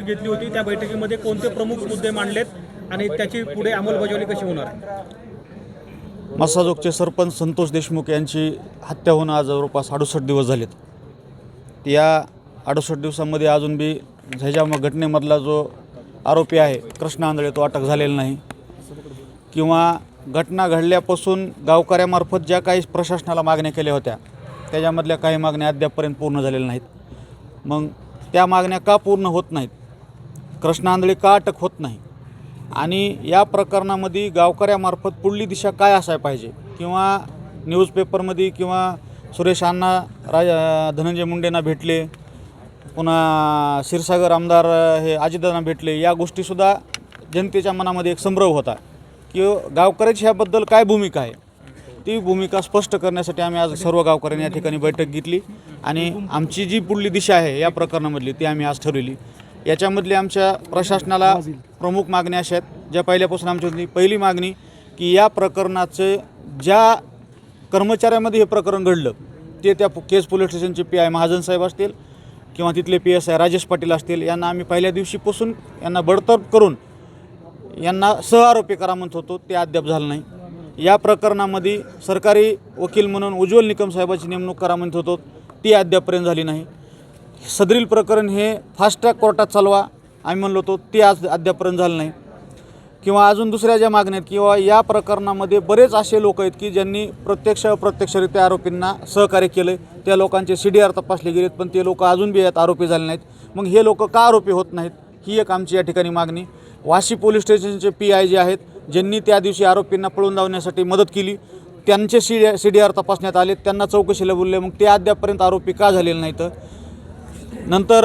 घेतली होती. त्या बैठकीमध्ये कोणते प्रमुख मुद्दे मांडलेत आणि त्याची पुढे अंमलबजावणी कशी होणार? मसाजोगचे सरपंच संतोष देशमुख यांची हत्या होऊन आज जवळपास अडुसष्ट दिवस झालेत. या अडुसष्ट दिवसामध्ये अजून बी ह्याच्या घटनेमधला जो आरोपी आहे कृष्ण आंधळे तो अटक झालेला नाही. किंवा घटना घडल्यापासून गावकऱ्यामार्फत ज्या काही प्रशासनाला मागण्या केल्या होत्या त्याच्यामधल्या काही मागण्या अद्यापपर्यंत पूर्ण झालेल्या नाहीत. मग त्या मागण्या का पूर्ण होत नाहीत? कृष्ण का अटक होत नाही. आणि या प्रकरणामध्ये गावकऱ्यामार्फत पुढली दिशा काय असायला पाहिजे? किंवा न्यूजपेपरमध्ये किंवा सुरेश अण्णा धनंजय मुंडेंना भेटले पुन्हा क्षीरसागर आमदार हे अजितदांना भेटले या गोष्टीसुद्धा जनतेच्या मनामध्ये एक संभ्रम होता. की गावकऱ्याची ह्याबद्दल काय भूमिका आहे? ती भूमिका स्पष्ट करण्यासाठी आम्ही आज सर्व गावकऱ्यांनी या ठिकाणी बैठक घेतली. आणि आमची जी पुढली दिशा आहे या प्रकरणामधली ती आम्ही आज ठरवली. याच्यामधली आमच्या प्रशासनाला प्रमुख मागण्या अशा आहेत ज्या पहिल्यापासून आमची होती पहिली मागणी की या प्रकरणाचे ज्या कर्मचाऱ्यामध्ये हे प्रकरण घडलं ते त्या केस पोलीस स्टेशनचे पी आय महाजन साहेब असतील किंवा तिथले P S I Rajesh Patil असतील यांना आम्ही पहिल्या दिवशीपासून यांना बडतर्फ करून यांना सहआरोपी करा म्हणत होतो ते अद्याप झालं नाही. या प्रकरणामध्ये सरकारी वकील म्हणून उज्ज्वल निकम साहेबाची नेमणूक करा म्हणत होतो ती अद्यापपर्यंत झाली नाही. सदरील प्रकरण हे फास्ट ट्रॅक कोर्टात चालवा. आम्ही म्हणलो होतो ते आज अद्यापर्यंत झालं नाही. किंवा अजून दुसऱ्या ज्या मागण्या आहेत किंवा या प्रकरणामध्ये बरेच असे लोक आहेत की ज्यांनी प्रत्यक्ष अप्रत्यक्षरित्या आरोपींना सहकार्य केलं त्या लोकांचे सी डी आर तपासले गेलेत पण ते लोक अजून बी यात आरोपी झाले नाहीत. मग हे लोक का आरोपी होत नाहीत? ही एक आमची या ठिकाणी मागणी. वाशी पोलीस स्टेशनचे पी आय जे आहेत ज्यांनी त्या दिवशी आरोपींना पळून लावण्यासाठी मदत केली त्यांचे C D C D R तपासण्यात आले त्यांना चौकशीला बोलले मग ते अद्यापर्यंत आरोपी का झालेले नाहीत? नंतर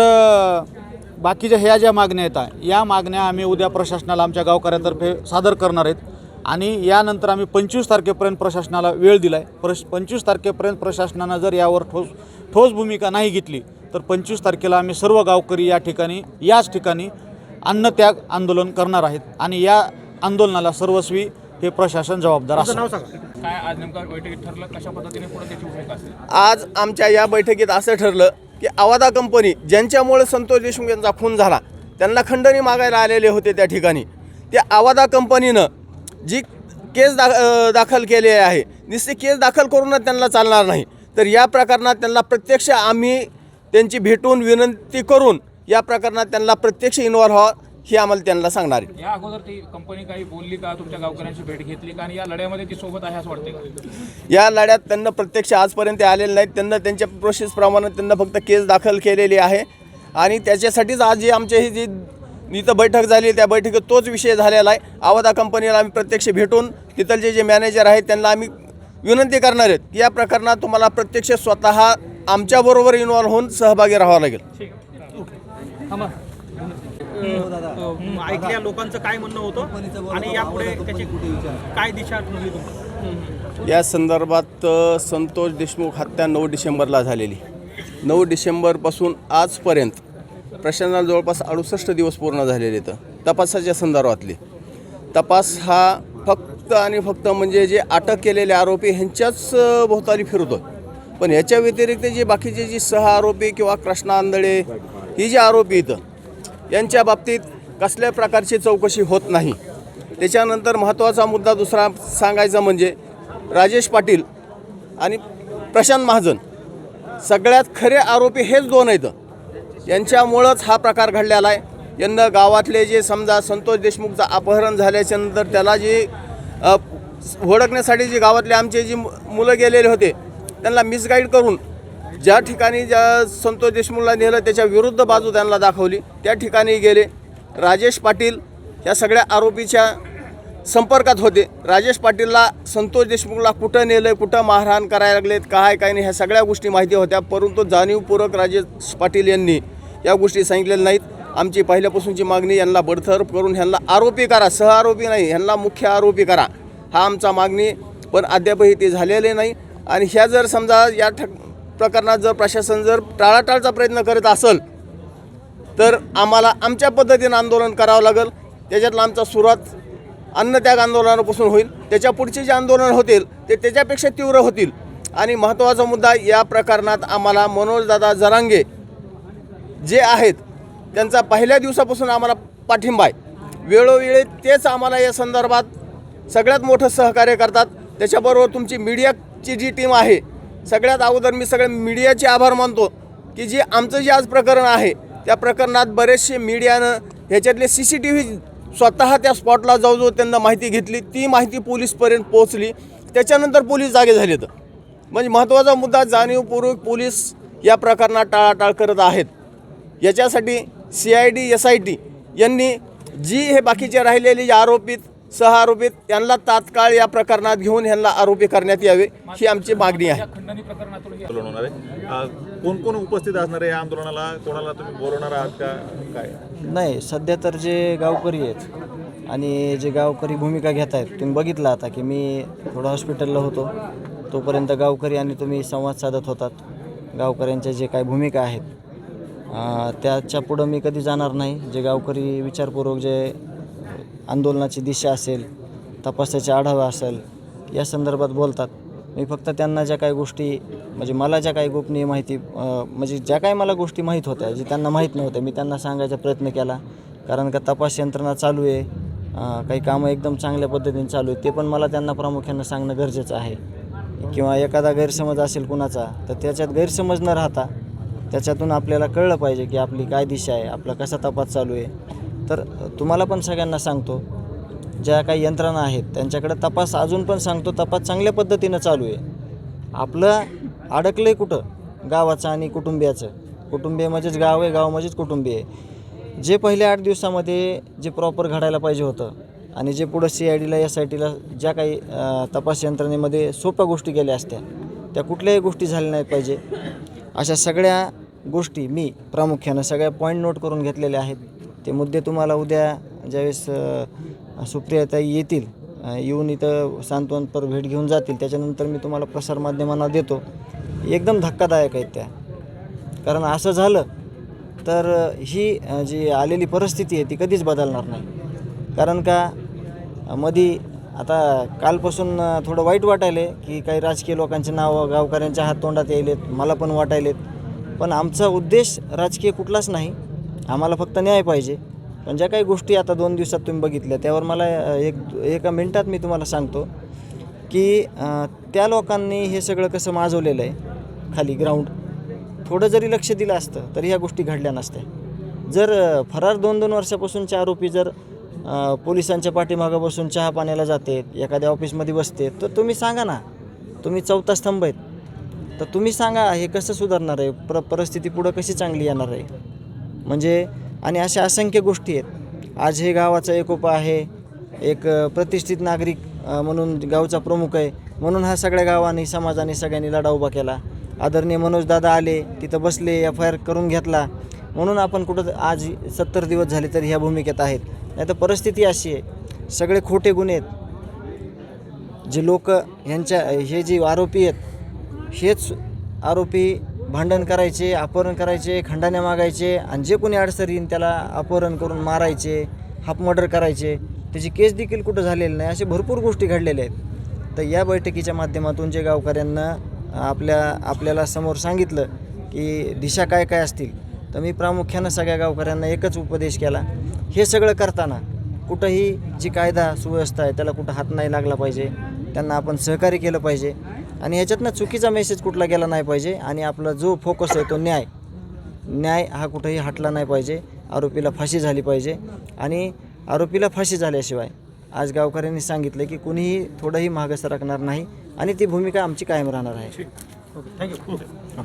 बाकीच्या ह्या ज्या मागण्या येतात या मागण्या आम्ही उद्या प्रशासनाला आमच्या गावकऱ्यांतर्फे सादर करणार आहेत. आणि यानंतर आम्ही पंचवीस तारखेपर्यंत प्रशासनाला वेळ दिला आहे प्रश पंचवीस तारखेपर्यंत प्रशासनानं जर यावर ठोस ठोस भूमिका नाही घेतली तर पंचवीस तारखेला आम्ही सर्व गावकरी या ठिकाणी याच ठिकाणी अन्नत्याग आंदोलन करणार आहेत. आणि या आंदोलनाला सर्वस्वी हे प्रशासन जबाबदार तुमचं असेल. नाव सांगा. काय आज नेमका बैठकीत ठरलं? कशा पद्धतीने पुढे त्याची भूमिका असेल? आज आमच्या या बैठकीत असं ठरलं की आवादा कंपनी ज्यांच्यामुळे संतोष देशमुख यांचा खून झाला त्यांना खंडणी मागायला आलेले होते त्या ठिकाणी. त्या आवादा कंपनीनं जी केस दा दाखल केली आहे निश्चित केस दाखल करूनच त्यांना चालणार नाही. तर या प्रकरणात त्यांना प्रत्यक्ष आम्ही त्यांची भेटून विनंती करून या प्रकरणात त्यांना प्रत्यक्ष इन्व्हॉल्व व्हावं. हे आम्हाला त्यांना सांगणार आहे. या अगोदर ती कंपनी काही बोलली का? तुमच्या गावकऱ्यांची भेट घेतली का? आणि या लढ्यामध्ये ती सोबत आहे असं वाटते का? या लढ्यात त्यांना प्रत्यक्ष आजपर्यंत ते आलेले नाहीत. त्यांना त्यांच्या प्रोसेसप्रमाणे त्यांना फक्त केस दाखल केलेली आहे. आणि त्याच्यासाठीच आज जी आमची ही जी इथं बैठक झाली त्या बैठकीत तोच विषय झालेला आहे. आवादा कंपनीला आम्ही प्रत्यक्ष भेटून तिथलचे जे मॅनेजर आहेत त्यांना आम्ही विनंती करणार आहेत. की या प्रकरणात तुम्हाला प्रत्यक्ष स्वतः आमच्याबरोबर इन्व्हॉल्व होऊन सहभागी राहावं लागेल. अं, ऐकल्या लोकांचं काय म्हणणं होतं? आणि यापुढे त्याची काय दिशा ठरली या संदर्भात अ, संतोष देशमुख हत्या नऊ डिसेंबरला झालेली. नऊ डिसेंबरपासून आजपर्यंत प्रशासनाला जवळपास अडुसष्ट दिवस पूर्ण झालेले तर तपासाच्या संदर्भातले. तपास हा फक्त आणि फक्त म्हणजे जे अटक केलेले आरोपी ह्यांच्याच अ, भोवताली फिरतो पण ह्याच्या व्यतिरिक्त जे बाकीचे जे सह आरोपी किंवा कृष्णा आंधळे ही जी आरोपी इथं यांच्या बाबतीत कसल्या प्रकारची चौकशी होत नाही. त्याच्यानंतर महत्त्वाचा मुद्दा दुसरा सांगायचा म्हणजे राजेश पाटील आणि प्रशांत महाजन. सगळ्यात खरे आरोपी हेच दोन आहेत. यांच्यामुळंच हा प्रकार घडलेला आहे. यांना गावातले जे समजा संतोष देशमुखचं अपहरण झाल्याच्यानंतर त्याला जे ओळखण्यासाठी जे गावातले आमचे जी मु- मुलं गेलेले होते त्यांना मिसगाईड करून ज्या ठिकाणी ज्या संतोष देशमुखला नेलं त्याच्या विरुद्ध बाजू त्यांना दाखवली. त्या ठिकाणी गेले. राजेश पाटील या सगळ्या आरोपीच्या संपर्कात होते. राजेश पाटीलला संतोष देशमुखला कुठं नेलं कुठं मारहाण करायला लागलेत काय काय नाही ह्या सगळ्या गोष्टी माहिती होत्या. परंतु जाणीवपूर्वक राजेश पाटील यांनी या गोष्टी सांगितलेल्या नाहीत. आमची पहिल्यापासूनची मागणी यांना बडथर करून ह्यांना आरोपी करा. सहआरोपी नाही ह्यांना मुख्य आरोपी करा. हा आमचा मागणी पण अद्यापही ते झालेले नाही. आणि ह्या जर समजा या ठक प्रकरणात जर प्रशासन जर टाळाटाळचा प्रयत्न करत असेल तर आम्हाला आमच्या पद्धतीनं आंदोलन करावं लागेल. त्याच्यातला आमचा सुरुवात अन्नत्याग आंदोलनापासून होईल. त्याच्या पुढचे जे आंदोलन होतील ते त्याच्यापेक्षा तीव्र होतील. आणि महत्त्वाचा मुद्दा या प्रकरणात आम्हाला मनोजदादा जरांगे जे आहेत त्यांचा पहिल्या दिवसापासून आम्हाला पाठिंबा आहे. वेळोवेळी तेच आम्हाला या संदर्भात सगळ्यात मोठं सहकार्य करतात. त्याच्याबरोबर तुमची मीडियाची जी टीम आहे सगळ्यात अगोदर मी सगळे मीडियाचे आभार मानतो की जे आमचं जे आज प्रकरण आहे त्या प्रकरणात बरेचसे मीडियानं ह्याच्यातले सी सी टी व्ही स्वतः त्या स्पॉटला जाऊ जाऊ त्यांना माहिती घेतली ती माहिती पोलीसपर्यंत पोहोचली. त्याच्यानंतर पोलीस जागे झाले तर. म्हणजे महत्त्वाचा मुद्दा जाणीवपूर्वक पोलीस या प्रकरणात टाळाटाळ करत आहेत. याच्यासाठी C I D S I T यांनी जी हे बाकीचे राहिलेले जे आरोपित सहआरोपित यांना तात्काळ या प्रकरणात घेऊन यांना आरोपी करण्यात यावे ही आमची मागणी आहे. या खंडणी प्रकरणातून हे आंदोलन होणार आहे. अ, कोण कोण उपस्थित असणार आहे या आंदोलनाला? कोणाला तुम्ही बोलवणार आहात का? काय? नाही सध्या तर जे गावकरी आहेत आणि जे गावकरी भूमिका घेत आहेत तुम्ही बघितलं आता की मी थोडं हॉस्पिटलला होतो. तोपर्यंत गावकरी आणि तुम्ही संवाद साधत होतात. गावकऱ्यांच्या जे काही भूमिका आहेत त्याच्या पुढं मी कधी जाणार नाही. जे गावकरी विचारपूर्वक जे आंदोलनाची दिशा असेल तपासाचा आढावा असेल या संदर्भात बोलतात. मी फक्त त्यांना ज्या काही गोष्टी म्हणजे मला ज्या काही गोपनीय माहिती म्हणजे ज्या काही मला गोष्टी माहीत होत्या जे त्यांना माहीत नव्हत्या मी त्यांना सांगायचा प्रयत्न केला. कारण का तपास यंत्रणा चालू आहे काही कामं एकदम चांगल्या पद्धतीने चालू आहे ते पण मला त्यांना प्रामुख्यानं सांगणं गरजेचं आहे. किंवा एखादा गैरसमज असेल कुणाचा तर त्याच्यात गैरसमज न राहता त्याच्यातून आपल्याला कळलं पाहिजे की आपली काय दिशा आहे आपला कसा तपास चालू आहे. तर तुम्हाला पण सगळ्यांना सांगतो ज्या काही यंत्रणा आहेत त्यांच्याकडे तपास अजून पण सांगतो तपास चांगल्या पद्धतीनं चालू आहे. आपलं अडकलं आहे कुठं? गावाचं आणि कुटुंबियाचं. कुटुंबीय म्हणजेच गाव आहे गाव म्हणजेच कुटुंबीय. आहे जे पहिल्या आठ दिवसामध्ये जे प्रॉपर घडायला पाहिजे होतं आणि जे पुढं सी आय डीला एस आय टीला ज्या काही तपास यंत्रणेमध्ये सोप्या गोष्टी गेल्या असत्या त्या कुठल्याही गोष्टी झाल्या नाही पाहिजे. अशा सगळ्या गोष्टी मी प्रामुख्यानं सगळ्या पॉईंट नोट करून घेतलेल्या आहेत. ते मुद्दे तुम्हाला उद्या ज्यावेळेस सुप्रियाताई येतील येऊन इथं सांत्वनपर भेट घेऊन जातील त्याच्यानंतर मी तुम्हाला प्रसारमाध्यमांना देतो. एकदम धक्कादायक आहेत त्या. कारण असं झालं तर ही जी आलेली परिस्थिती आहे ती कधीच बदलणार नाही. कारण का मधी आता कालपासून थोडं वाईट वाटायले की काही राजकीय लोकांचे नावं गावकऱ्यांच्या हात तोंडात यायलेत मला पण वाटायलेत. पण आमचा उद्देश राजकीय कुठलाच नाही. आम्हाला फक्त न्याय पाहिजे. पण ज्या काही गोष्टी आता दोन दिवसात तुम्ही बघितल्या त्यावर मला एक एका मिनटात मी तुम्हाला सांगतो की त्या लोकांनी हे सगळं कसं माजवलेलं आहे खाली ग्राउंड थोडं जरी लक्ष दिलं असतं तरी ह्या गोष्टी घडल्या नसत्या. जर फरार दोन दोन वर्षापासूनचे आरोपी जर पोलिसांच्या पाठीमागं बसून चहा पाण्याला जाते एखाद्या ऑफिसमध्ये बसते तर तुम्ही सांगा ना. तुम्ही चौथा स्तंभ आहेत. तर तुम्ही सांगा हे कसं सुधारणार आहे? प्र परिस्थिती पुढं कशी चांगली येणार आहे? म्हणजे आणि अशा असंख्य गोष्टी आहेत. आज हे गावाचा एकोपा आहे एक प्रतिष्ठित नागरिक म्हणून गावचा प्रमुख आहे. म्हणून हा सगळ्या गावाने समाजाने सगळ्यांनी लढा उभा केला. आदरणीय मनोजदादा आले तिथं बसले एफ आय आर करून घेतला. म्हणून आपण कुठं आज सत्तर दिवस झाले तरी ह्या भूमिकेत आहेत. नाही तर परिस्थिती अशी आहे. सगळे खोटे गुन्हे आहेत. जे लोक ह्यांच्या हे जे आरोपी आहेत हेच आरोपी भांडण करायचे अपहरण करायचे खंडाण्या मागायचे आणि जे कोणी अडसर येईन त्याला अपहरण करून मारायचे हाफ मर्डर करायचे. त्याची केस देखील कुठं झालेली नाही असे भरपूर गोष्टी घडलेल्या आहेत. तर या बैठकीच्या माध्यमातून जे गावकऱ्यांना आपल्या आपल्याला समोर सांगितलं की दिशा काय काय असतील तर मी प्रामुख्यानं सगळ्या गावकऱ्यांना एकच उपदेश केला. हे सगळं करताना कुठंही जी कायदा सुव्यवस्था आहे त्याला कुठं हात नाही लागला पाहिजे. त्यांना आपण सहकार्य केलं पाहिजे. आणि ह्याच्यातनं चुकीचा मेसेज कुठला गेला नाही पाहिजे. आणि आपला जो फोकस आहे तो न्याय. न्याय हा कुठंही हटला नाही पाहिजे. आरोपीला फाशी झाली पाहिजे. आणि आरोपीला फाशी झाल्याशिवाय आज गावकऱ्यांनी सांगितलं की कुणीही थोडंही मागं सरकणार नाही. आणि ती भूमिका आमची कायम राहणार आहे. ओके. Thank you.